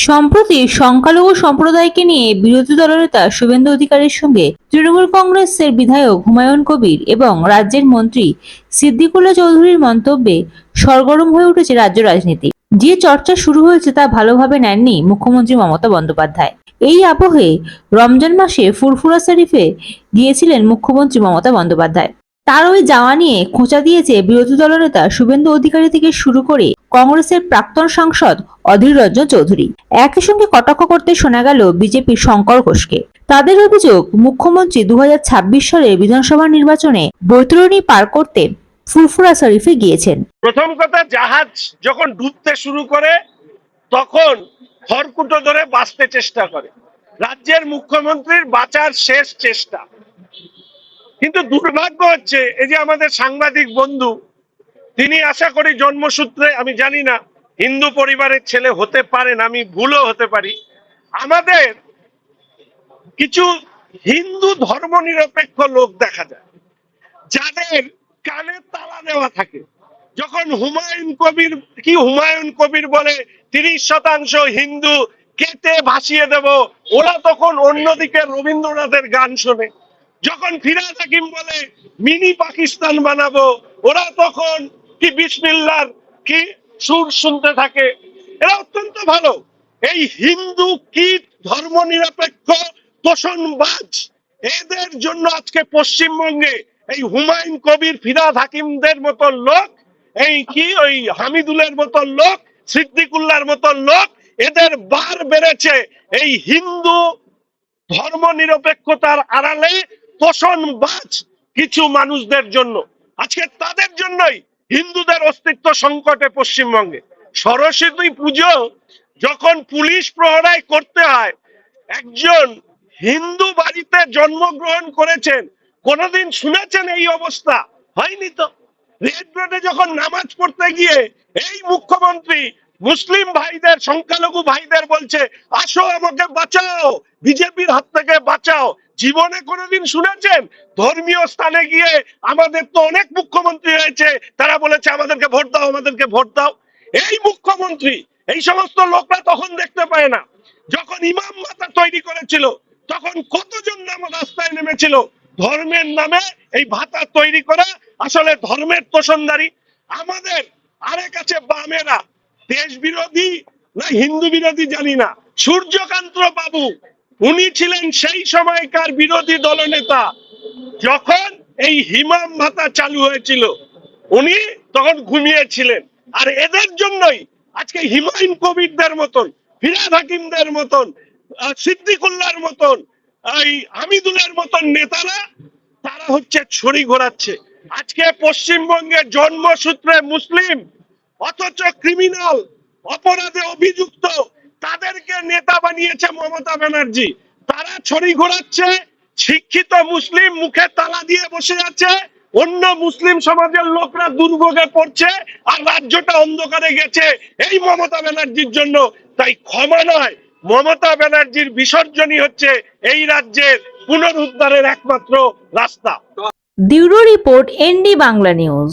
সম্প্রতি সংখ্যালঘু সম্প্রদায়কে নিয়ে বিরোধী দলনেতা শুভেন্দু অধিকারীর সঙ্গে তৃণমূল কংগ্রেসের বিধায়ক হুমায়ুন কবির এবং রাজ্যের মন্ত্রী সিদ্দিকুল্লা চৌধুরীর মন্তব্যে সরগরম হয়ে উঠেছে রাজ্য রাজনীতি। যে চর্চা শুরু হয়েছে তা ভালোভাবে নেননি মুখ্যমন্ত্রী মমতা বন্দ্যোপাধ্যায়। এই আবহে রমজান মাসে ফুরফুরা শরীফে গিয়েছিলেন মুখ্যমন্ত্রী মমতা বন্দ্যোপাধ্যায়। তার ওই যাওয়া নিয়ে খোঁচা দিয়েছে বিরোধী দলনেতা শুভেন্দু অধিকারী থেকে শুরু করে কংগ্রেসের প্রাক্তন সাংসদ অধীর রঞ্জন চৌধুরী। একই সঙ্গে কটাক্ষ করতে শোনা গেল বিজেপির শঙ্কর ঘোষকে। তাদের অভিযোগ, মুখ্যমন্ত্রী দু সালের বিধানসভা নির্বাচনে বৈতরণী পার করতে ফুরফুরা শরীফে গিয়েছেন। প্রথম কথা, জাহাজ যখন ডুবতে শুরু করে, তখন খড়কুটো ধরে বাঁচতে চেষ্টা করে। রাজ্যের মুখ্যমন্ত্রীর বাঁচার শেষ চেষ্টা। কিন্তু দুর্ভাগ্য হচ্ছে, এই যে আমাদের সাংবাদিক বন্ধু তিনি আশা করি জন্মসূত্রে, আমি জানি না, হিন্দু পরিবারের ছেলে হতে পারেন, আমি ভুলও হতে পারি। আমাদের কিছু হিন্দু ধর্মনিরপেক্ষ লোক দেখা যায়, যাদের কানে তালা দেওয়া থাকে। যখন হুমায়ুন কবির, কি হুমায়ুন কবির বলে, তিরিশ শতাংশ হিন্দু কেটে ভাসিয়ে দেব, ওরা তখন অন্যদিকে রবীন্দ্রনাথের গান শোনে। যখন ফিরাজ হাকিম বলে, মিনি পাকিস্তান বানাবো, ওরা তখন কি বিসমিল্লার, কি সুর শুনতে থাকে, এরা অত্যন্ত ভালো। এই হিন্দু কীট ধর্ম নিরপেক্ষ তোষণবাজ, এদের জন্য আজকে পশ্চিমবঙ্গে এই হুমায়ুন কবির ফিরাদ হাকিমদের মতো লোক, এই কি, ওই হামিদুলের মতো লোক, সিদ্দিকুল্লার মতো লোক, এদের বার বেড়েছে এই হিন্দু ধর্ম নিরপেক্ষতার আড়ালে তোষণবাজ কিছু মানুষদের জন্য। আজকে তাদের জন্যই হিন্দুদের অস্তিত্ব সংকটে পশ্চিমবঙ্গে। সরস্বতী পুজো যখন পুলিশ প্রহরায় করতে হয়, একজন হিন্দু বাড়িতে জন্মগ্রহণ করেছেন, কোনদিন শুনেছেন এই অবস্থা? হয়নি তো। রেড রোডে যখন নামাজ পড়তে গিয়ে এই মুখ্যমন্ত্রী মুসলিম ভাইদের, সংখ্যালঘু ভাইদের বলছে, আসো আমাকে বাঁচাও, বিজেপির হাত থেকে বাঁচাও। জীবনে কোনোদিন শুনেছেন? ধর্মীয় স্থানে গিয়ে আমাদের তো অনেক মুখ্যমন্ত্রী হয়েছে তারা বলেছে আমাদেরকে ভোট দাও, আমাদেরকে ভোট দাও। এই মুখ্যমন্ত্রী, এই সমস্ত লোকরা তখন দেখতে পায় না। যখন ইমাম মাতা তৈরি করেছিল, তখন কতজন নাম রাস্তায় নেমেছিল? ধর্মের নামে এই ভাতা তৈরি করা আসলে ধর্মের তোষণদারি। আমাদের আরেক আছে বামেরা দেশ বিরোধী না হিন্দু বিরোধী জানি না। সূর্যকান্ত বাবু উনি ছিলেন সেই সময়কার বিরোধী দলনেতা। যখন এই হিমাম ভাতা চালু হয়েছিল উনি তখন ঘুমিয়েছিলেন। আর এদের জন্যই আজকে হিমায়ুন কবিরদের মতন ফিরাদ হাকিমদের মতন আহ, সিদ্দিকুল্লাহর মতন এই হামিদুলের মতন নেতারা তারা হচ্ছে ছড়ি ঘোরাচ্ছে। আজকে পশ্চিমবঙ্গে জন্মসূত্রে মুসলিম অথচ ক্রিমিনাল অপরাধে অভিযুক্ত নেতা বানিয়েছে মমতা ব্যানার্জি। তারা ছড়ি ঘোরাচ্ছে, শিক্ষিত মুসলিম মুখে তালা দিয়ে বসে আছে, অন্য মুসলিম সমাজের লোকরা দুর্ভোগে পড়ছে আর রাজ্যটা অন্ধকারে গেছে এই মমতা ব্যানার্জির জন্য। তাই ক্ষমা নয়, মমতা ব্যানার্জির বিসর্জনই হচ্ছে এই রাজ্যের পুনরুদ্ধারের একমাত্র রাস্তা। Bureau report ND Bangla news.